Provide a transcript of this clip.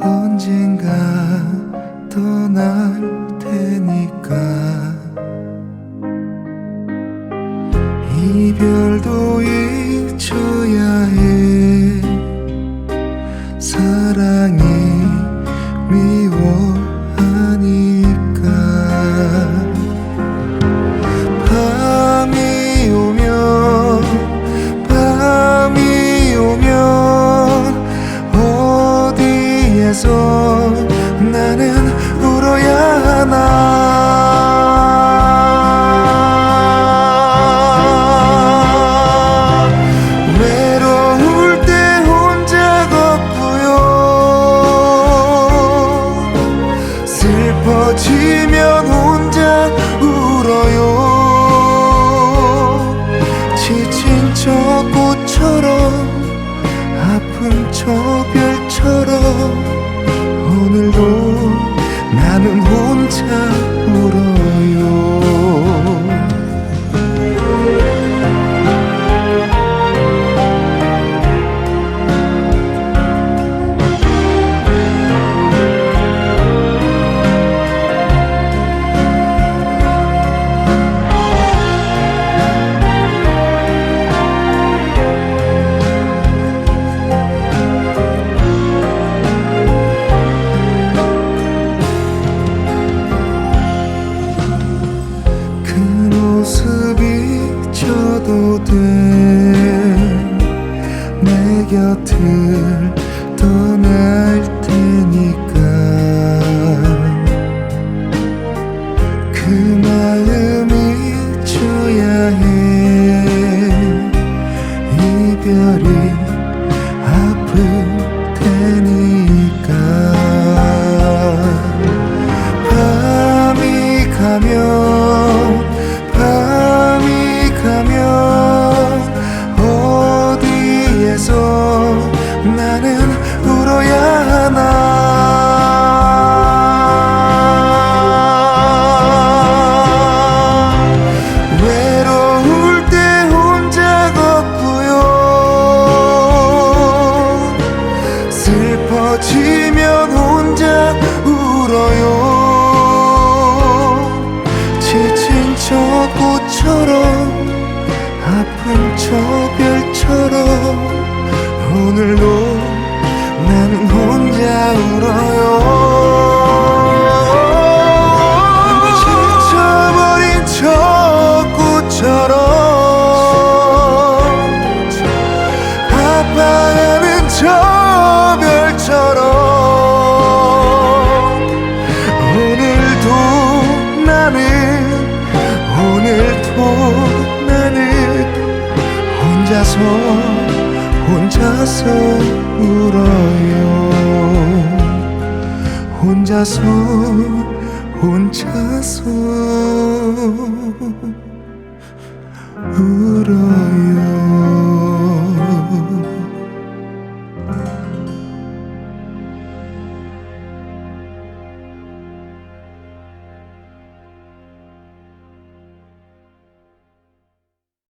언젠가 떠날 테니까. 이별도 잊혀야 해. 사랑이 미워. 위해서 나는 울어야 하나. 외로울 때 혼자 걷고요. 슬퍼지면 혼자 울어요. 지친 저 꽃처럼 아픈 저별 오늘도 나는 혼자 떠날 테니까. 그 마음이 줘야 해. 이별이 꽃처럼 아픈 저 별처럼 오늘도 나는 혼자 울어요. 지쳐버린 저 꽃처럼 아파하는 저 별처럼 오늘도 나는 혼자서 혼자서 울어요. 혼자서 혼자서 울어요